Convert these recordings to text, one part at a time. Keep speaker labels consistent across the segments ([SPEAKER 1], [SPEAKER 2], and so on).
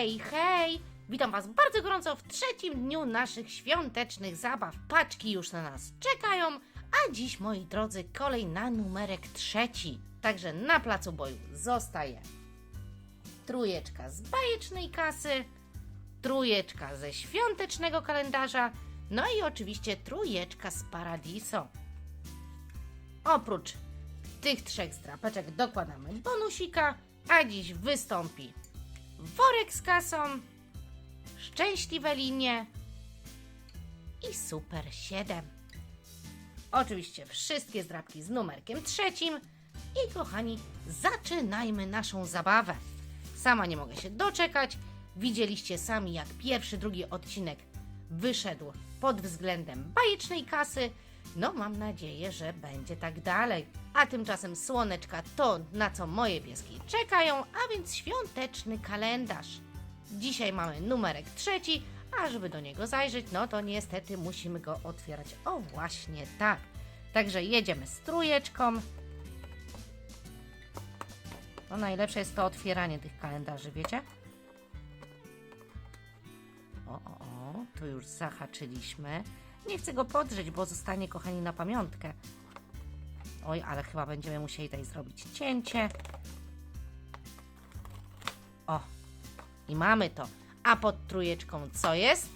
[SPEAKER 1] Hej, hej! Witam Was bardzo gorąco w trzecim dniu naszych świątecznych zabaw. Paczki już na nas czekają, a dziś, moi drodzy, kolej na numerek trzeci. Także na placu boju zostaje trójeczka z bajecznej kasy, trójeczka ze świątecznego kalendarza, no i oczywiście trójeczka z Paradiso. Oprócz tych trzech strapeczek dokładamy bonusika, a dziś wystąpi worek z kasą, szczęśliwe linie i super 7. Oczywiście wszystkie zdrabki z numerkiem trzecim i kochani, zaczynajmy naszą zabawę. Sama nie mogę się doczekać. Widzieliście sami, jak pierwszy, drugi odcinek wyszedł pod względem bajecznej kasy. No, mam nadzieję, że będzie tak dalej. A tymczasem słoneczka to, na co moje pieski czekają, a więc świąteczny kalendarz. Dzisiaj mamy numerek trzeci, a żeby do niego zajrzeć, no to niestety musimy go otwierać. O, właśnie tak. Także jedziemy z trójeczką. No najlepsze jest to otwieranie tych kalendarzy, wiecie? O, o, o, tu już zahaczyliśmy. Nie chcę go podrzeć, bo zostanie, kochani, na pamiątkę. Oj, ale chyba będziemy musieli tutaj zrobić cięcie. O, i mamy to. A pod trójeczką co jest?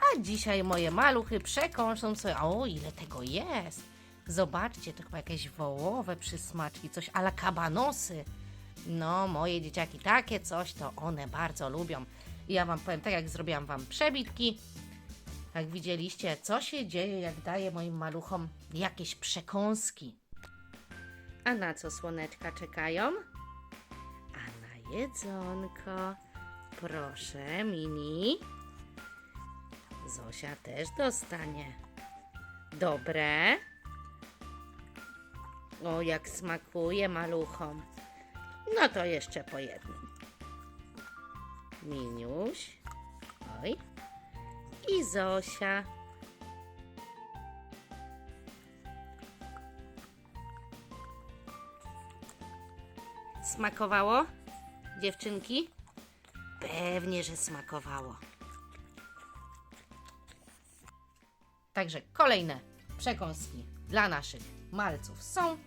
[SPEAKER 1] A dzisiaj moje maluchy przekąszą sobie. O, ile tego jest! Zobaczcie, to chyba jakieś wołowe przysmaczki, coś ala kabanosy. No, moje dzieciaki takie coś to one bardzo lubią. I ja Wam powiem, tak jak zrobiłam Wam przebitki, jak widzieliście, co się dzieje, jak daję moim maluchom jakieś przekąski. A na co słoneczka czekają? A na jedzonko. Proszę, Mini. Zosia też dostanie. Dobre. O, jak smakuje maluchom. No to jeszcze po jednym. Miniuś. Oj. I Zosia. Smakowało? Dziewczynki? Pewnie, że smakowało. Także kolejne przekąski dla naszych malców są.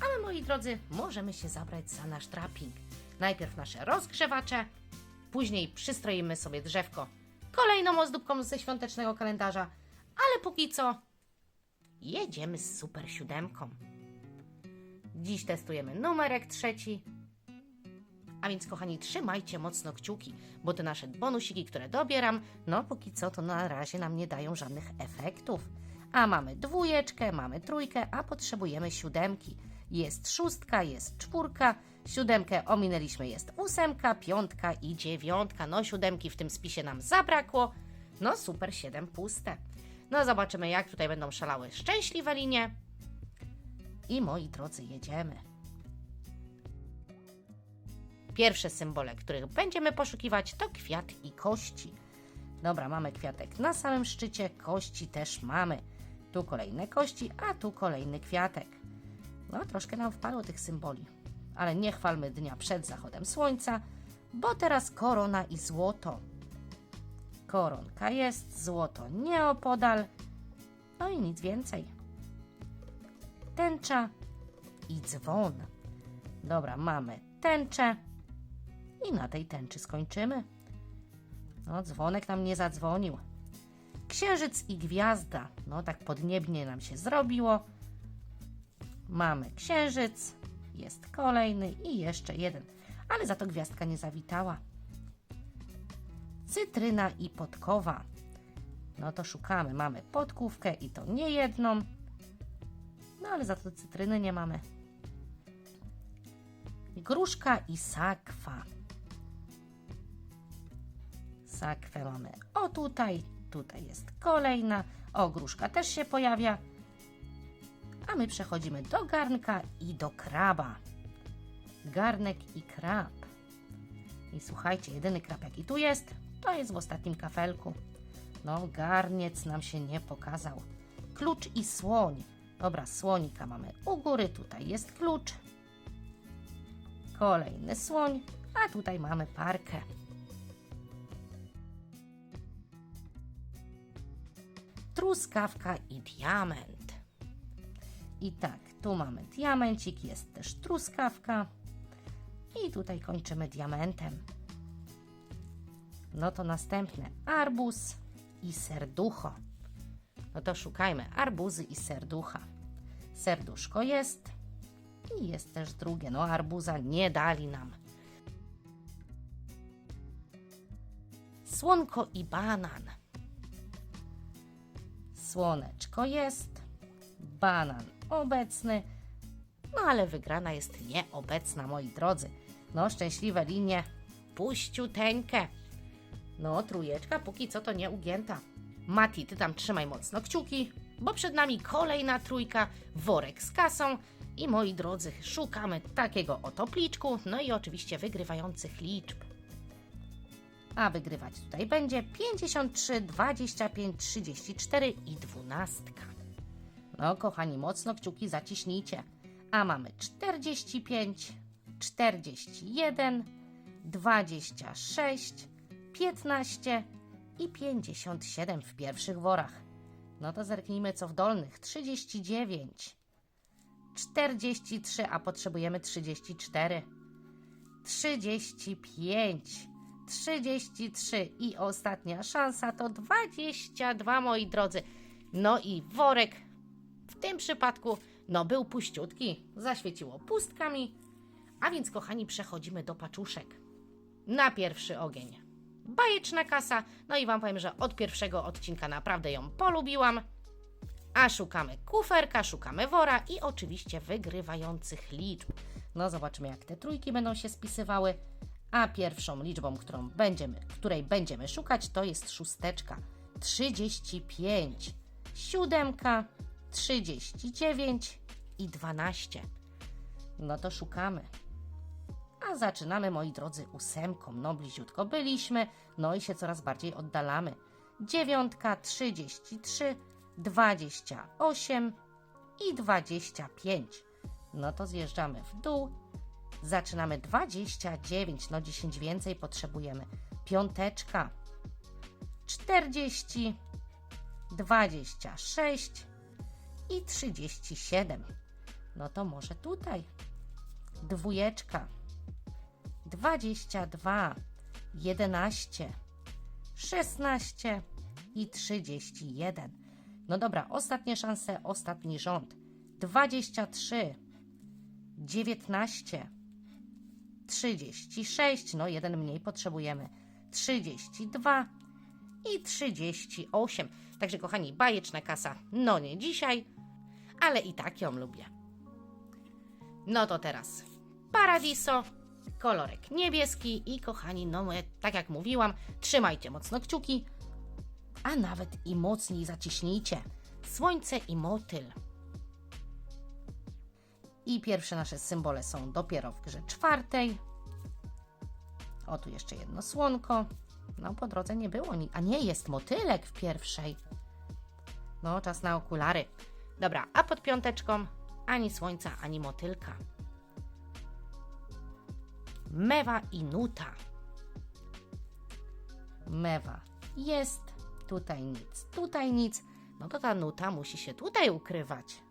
[SPEAKER 1] A my, moi drodzy, możemy się zabrać za nasz trapping. Najpierw nasze rozgrzewacze, później przystroimy sobie drzewko kolejną ozdóbką ze świątecznego kalendarza, ale póki co jedziemy z super siódemką. Dziś testujemy numerek trzeci. A więc, kochani, trzymajcie mocno kciuki, bo te nasze bonusiki, które dobieram, no póki co to na razie nam nie dają żadnych efektów. A mamy dwójeczkę, mamy trójkę, a potrzebujemy siódemki. Jest szóstka, jest czwórka, siódemkę ominęliśmy, jest ósemka, piątka i dziewiątka. No siódemki w tym spisie nam zabrakło. No super, siedem puste. No zobaczymy, jak tutaj będą szalały szczęśliwe linie. I moi drodzy, jedziemy. Pierwsze symbole, których będziemy poszukiwać, to kwiat i kości. Dobra, mamy kwiatek na samym szczycie, kości też mamy. Tu kolejne kości, a tu kolejny kwiatek. No, troszkę nam wpadło tych symboli. Ale nie chwalmy dnia przed zachodem słońca, bo teraz korona i złoto. Koronka jest, złoto nieopodal. No i nic więcej. Tęcza i dzwon. Dobra, mamy tęczę i na tej tęczy skończymy. No, dzwonek nam nie zadzwonił. Księżyc i gwiazda. No, tak podniebnie nam się zrobiło. Mamy księżyc, jest kolejny i jeszcze jeden, ale za to gwiazdka nie zawitała. Cytryna i podkowa. No to szukamy. Mamy podkówkę i to nie jedną. No ale za to cytryny nie mamy. Gruszka i sakwa. Sakwę mamy o tutaj, tutaj jest kolejna. O, gruszka też się pojawia. A my przechodzimy do garnka i do kraba. Garnek i krab. I słuchajcie, jedyny krab jaki tu jest, to jest w ostatnim kafelku. No, garniec nam się nie pokazał. Klucz i słoń. Dobra, słonika mamy u góry, tutaj jest klucz. Kolejny słoń, a tutaj mamy parkę. Truskawka i diament. I tak, tu mamy diamencik, jest też truskawka. I tutaj kończymy diamentem. No to następne arbuz i serducho. No to szukajmy arbuzy i serducha. Serduszko jest i jest też drugie. No arbuza nie dali nam. Słonko i banan. Słoneczko jest, banan obecny, no ale wygrana jest nieobecna, moi drodzy. No, szczęśliwe linie, puściuteńkę. No, trójeczka póki co to nie ugięta. Mati, ty tam trzymaj mocno kciuki, bo przed nami kolejna trójka, worek z kasą i moi drodzy, szukamy takiego oto pliczku, no i oczywiście wygrywających liczb. A wygrywać tutaj będzie 53, 25, 34 i 12. No, kochani, mocno kciuki zaciśnijcie. A mamy 45, 41, 26, 15 i 57 w pierwszych worach. No to zerknijmy co w dolnych. 39, 43, a potrzebujemy 34, 35, 33 i ostatnia szansa to 22, moi drodzy. No i worek w tym przypadku no był puściutki, zaświeciło pustkami, a więc kochani przechodzimy do paczuszek. Na pierwszy ogień bajeczna kasa, no i wam powiem, że od pierwszego odcinka naprawdę ją polubiłam. A szukamy kuferka, szukamy wora i oczywiście wygrywających liczb. No zobaczymy jak te trójki będą się spisywały. A pierwszą liczbą, którą będziemy, której będziemy szukać, to jest szósteczka. 35, siódemka, 39 i 12. No to szukamy. A zaczynamy, moi drodzy, ósemką. No bliziutko byliśmy, no i się coraz bardziej oddalamy. Dziewiątka, 33, 28 i 25. No to zjeżdżamy w dół. Zaczynamy 29, no 10 więcej potrzebujemy. Piąteczka, 40, 26 i 37. No to może tutaj. Dwójeczka, 22, 11, 16 i 31. No dobra, ostatnie szanse, ostatni rząd. 23, 19, 36, no jeden mniej potrzebujemy. 32 i 38. Także kochani, bajeczna kasa, no nie dzisiaj, ale i tak ją lubię. No to teraz Paradiso, kolorek niebieski i kochani, no tak jak mówiłam, trzymajcie mocno kciuki, a nawet i mocniej zaciśnijcie. Słońce i motyl. I pierwsze nasze symbole są dopiero w grze czwartej. O, tu jeszcze jedno słonko. No, po drodze nie było. A nie, jest motylek w pierwszej. No, czas na okulary. Dobra, a pod piąteczką ani słońca, ani motylka. Mewa i nuta. Mewa jest, tutaj nic, tutaj nic. No to ta nuta musi się tutaj ukrywać.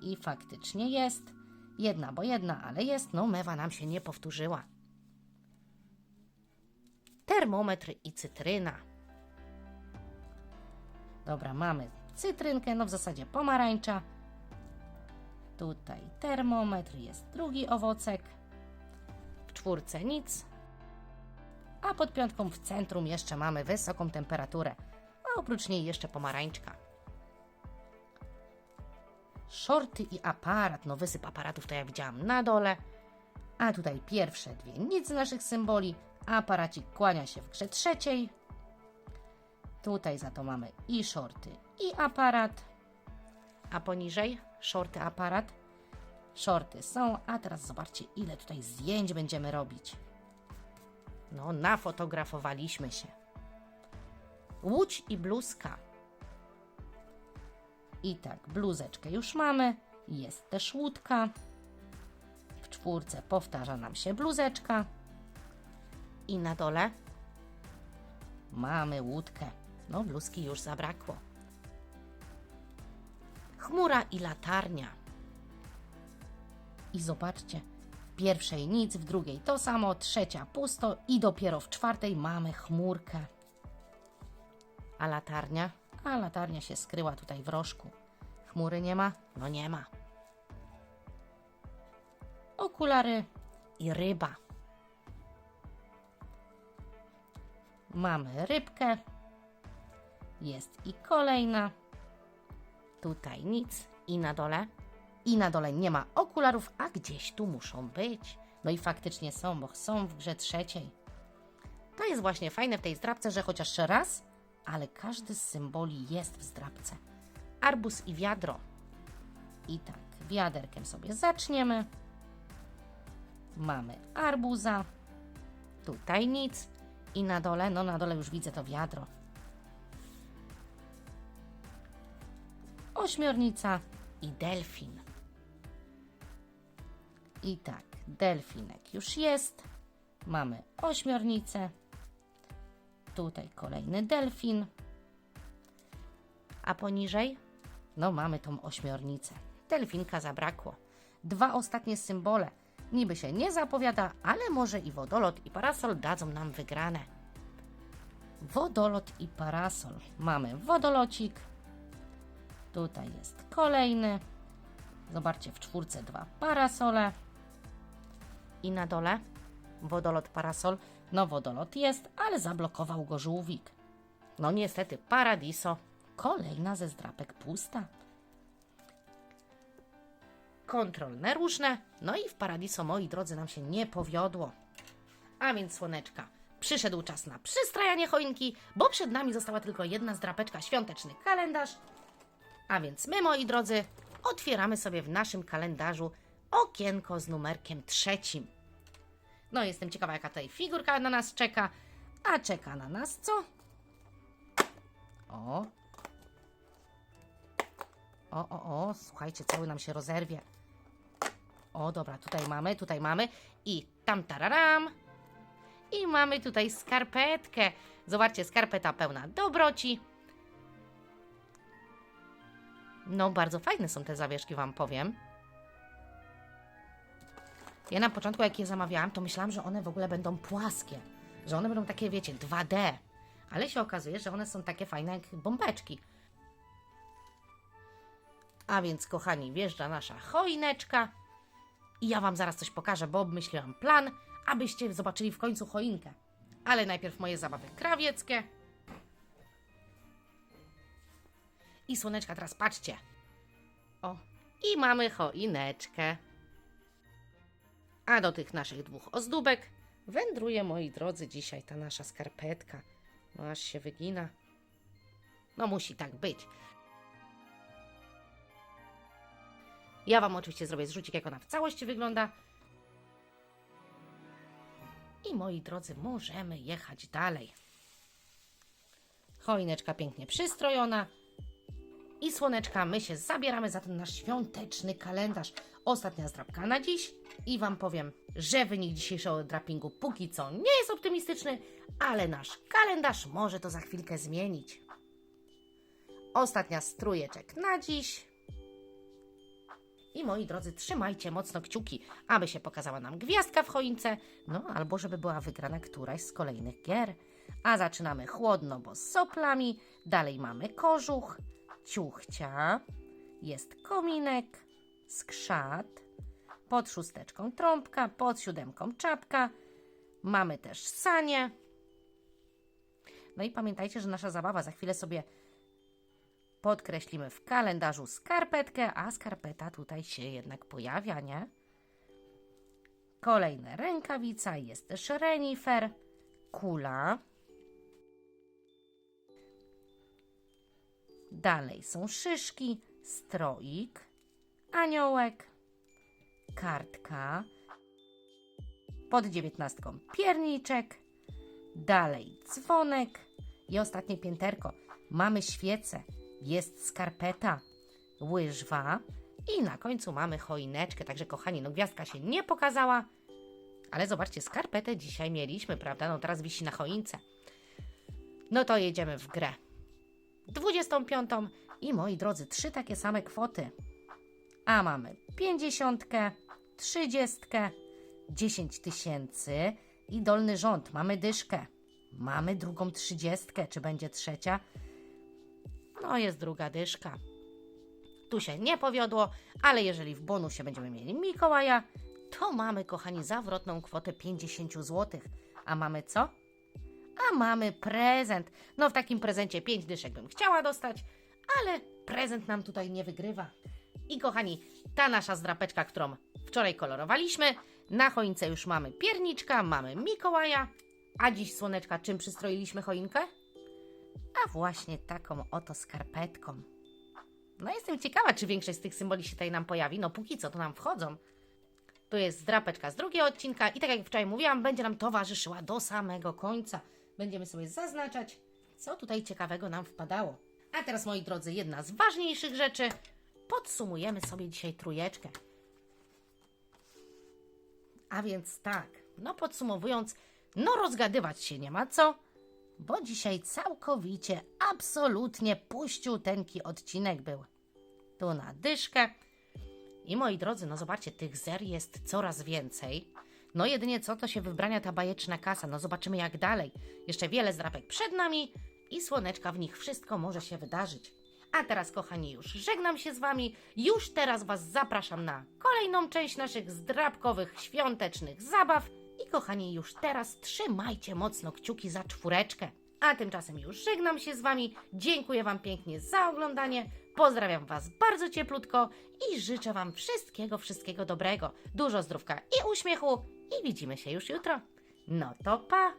[SPEAKER 1] I faktycznie jest. Jedna, bo jedna, ale jest. No, mewa nam się nie powtórzyła. Termometr i cytryna. Dobra, mamy cytrynkę, no w zasadzie pomarańcza. Tutaj termometr, jest drugi owocek. W czwórce nic. A pod piątką w centrum jeszcze mamy wysoką temperaturę. A oprócz niej jeszcze pomarańczka. Shorty i aparat. No wysyp aparatów to ja widziałam na dole. A tutaj pierwsze dwie nic z naszych symboli. Aparacik kłania się w grze trzeciej. Tutaj za to mamy i shorty, i aparat. A poniżej shorty, aparat. Shorty są, a teraz zobaczcie, ile tutaj zdjęć będziemy robić. No, nafotografowaliśmy się. Łódź i bluzka. I tak, bluzeczkę już mamy. Jest też łódka. W czwórce powtarza nam się bluzeczka. I na dole mamy łódkę. No, bluzki już zabrakło. Chmura i latarnia. I zobaczcie, w pierwszej nic, w drugiej to samo, trzecia pusto i dopiero w czwartej mamy chmurkę. A latarnia? A latarnia się skryła tutaj w rożku. Chmury nie ma? No nie ma. Okulary i ryba. Mamy rybkę. Jest i kolejna. Tutaj nic. I na dole? I na dole nie ma okularów, a gdzieś tu muszą być. No i faktycznie są, bo są w grze trzeciej. To jest właśnie fajne w tej zdrabce, że chociaż raz, ale każdy z symboli jest w zdrabce. Arbus i wiadro. I tak, wiaderkiem sobie zaczniemy. Mamy arbuza. Tutaj nic. I na dole, no na dole już widzę to wiadro. Ośmiornica i delfin. I tak, delfinek już jest. Mamy ośmiornicę. Tutaj kolejny delfin. A poniżej? No, mamy tą ośmiornicę. Delfinka zabrakło. Dwa ostatnie symbole. Niby się nie zapowiada, ale może i wodolot i parasol dadzą nam wygrane. Wodolot i parasol. Mamy wodolocik. Tutaj jest kolejny. Zobaczcie, w czwórce dwa parasole. I na dole wodolot, parasol. No wodolot jest, ale zablokował go żółwik. No niestety, paradiso. Kolejna ze zdrapek pusta. Kontrolne różne. No i w paradiso, moi drodzy, nam się nie powiodło. A więc słoneczka. Przyszedł czas na przystrajanie choinki, bo przed nami została tylko jedna zdrapeczka, świąteczny kalendarz. A więc my, moi drodzy, otwieramy sobie w naszym kalendarzu okienko z numerkiem trzecim. No, jestem ciekawa, jaka tutaj figurka na nas czeka. A czeka na nas co? O. O, o, o, słuchajcie, cały nam się rozerwie. O, dobra, tutaj mamy, tutaj mamy. I tam tararam. I mamy tutaj skarpetkę. Zobaczcie, skarpeta pełna dobroci. No, bardzo fajne są te zawieszki, Wam powiem. Ja na początku, jak je zamawiałam, to myślałam, że one w ogóle będą płaskie. Że one będą takie, wiecie, 2D. Ale się okazuje, że one są takie fajne jak bombeczki. A więc, kochani, wjeżdża nasza choineczka. I ja Wam zaraz coś pokażę, bo obmyśliłam plan, abyście zobaczyli w końcu choinkę. Ale najpierw moje zabawy krawieckie. I słoneczka, teraz patrzcie. O, i mamy choineczkę. A do tych naszych dwóch ozdóbek wędruje, moi drodzy, dzisiaj ta nasza skarpetka. No aż się wygina. No musi tak być. Ja Wam oczywiście zrobię zrzucik, jak ona w całości wygląda. I moi drodzy, możemy jechać dalej. Choineczka pięknie przystrojona. I słoneczka, my się zabieramy za ten nasz świąteczny kalendarz. Ostatnia zdrabka na dziś. I Wam powiem, że wynik dzisiejszego drapingu póki co nie jest optymistyczny, ale nasz kalendarz może to za chwilkę zmienić. Ostatnia strójeczek na dziś. I moi drodzy, trzymajcie mocno kciuki, aby się pokazała nam gwiazdka w choince, no albo żeby była wygrana któraś z kolejnych gier. A zaczynamy chłodno, bo z soplami, dalej mamy kożuch, ciuchcia, jest kominek, skrzat, pod szósteczką trąbka, pod siódemką czapka, mamy też sanie. No i pamiętajcie, że nasza zabawa za chwilę sobie podkreślimy w kalendarzu skarpetkę, a skarpeta tutaj się jednak pojawia, nie? Kolejne rękawica, jest też renifer, kula. Dalej są szyszki, stroik, aniołek, kartka. Pod dziewiętnastką pierniczek, dalej dzwonek i ostatnie pięterko. Mamy świecę, jest skarpeta, łyżwa i na końcu mamy choineczkę. Także kochani, no gwiazdka się nie pokazała, Ale zobaczcie, skarpetę dzisiaj mieliśmy, prawda? No teraz wisi na choince. No to jedziemy w grę. 25 i moi drodzy, trzy takie same kwoty. A mamy 50, 30, 10 tysięcy i dolny rząd. Mamy dyszkę. Mamy drugą trzydziestkę. Czy będzie trzecia? No jest druga dyszka. Tu się nie powiodło, ale jeżeli w bonusie będziemy mieli Mikołaja, to mamy, kochani, zawrotną kwotę 50 zł. A mamy co? A mamy prezent. No w takim prezencie 5 dyszek bym chciała dostać, ale prezent nam tutaj nie wygrywa. I kochani, ta nasza zdrapeczka, którą wczoraj kolorowaliśmy, na choince już mamy pierniczka, mamy Mikołaja, a dziś słoneczka czym przystroiliśmy choinkę? A właśnie taką oto skarpetką. No jestem ciekawa, czy większość z tych symboli się tutaj nam pojawi. No póki co to nam wchodzą. Tu jest drapeczka z drugiego odcinka i tak jak wczoraj mówiłam, będzie nam towarzyszyła do samego końca. Będziemy sobie zaznaczać, co tutaj ciekawego nam wpadało. A teraz, moi drodzy, jedna z ważniejszych rzeczy. Podsumujemy sobie dzisiaj trójeczkę. A więc tak, no podsumowując, no rozgadywać się nie ma co, bo dzisiaj całkowicie, absolutnie puściuteńki odcinek był. Tu na dyszkę. I moi drodzy, no zobaczcie, tych zer jest coraz więcej. No jedynie co, to się wybrania ta bajeczna kasa. No zobaczymy jak dalej. Jeszcze wiele zdrapek przed nami i słoneczka w nich wszystko może się wydarzyć. A teraz, kochani, już żegnam się z Wami. Już teraz Was zapraszam na kolejną część naszych zdrabkowych, świątecznych zabaw. I kochani, już teraz trzymajcie mocno kciuki za czwóreczkę. A tymczasem już żegnam się z Wami. Dziękuję Wam pięknie za oglądanie. Pozdrawiam Was bardzo cieplutko i życzę Wam wszystkiego, wszystkiego dobrego. Dużo zdrówka i uśmiechu. I widzimy się już jutro. No to pa!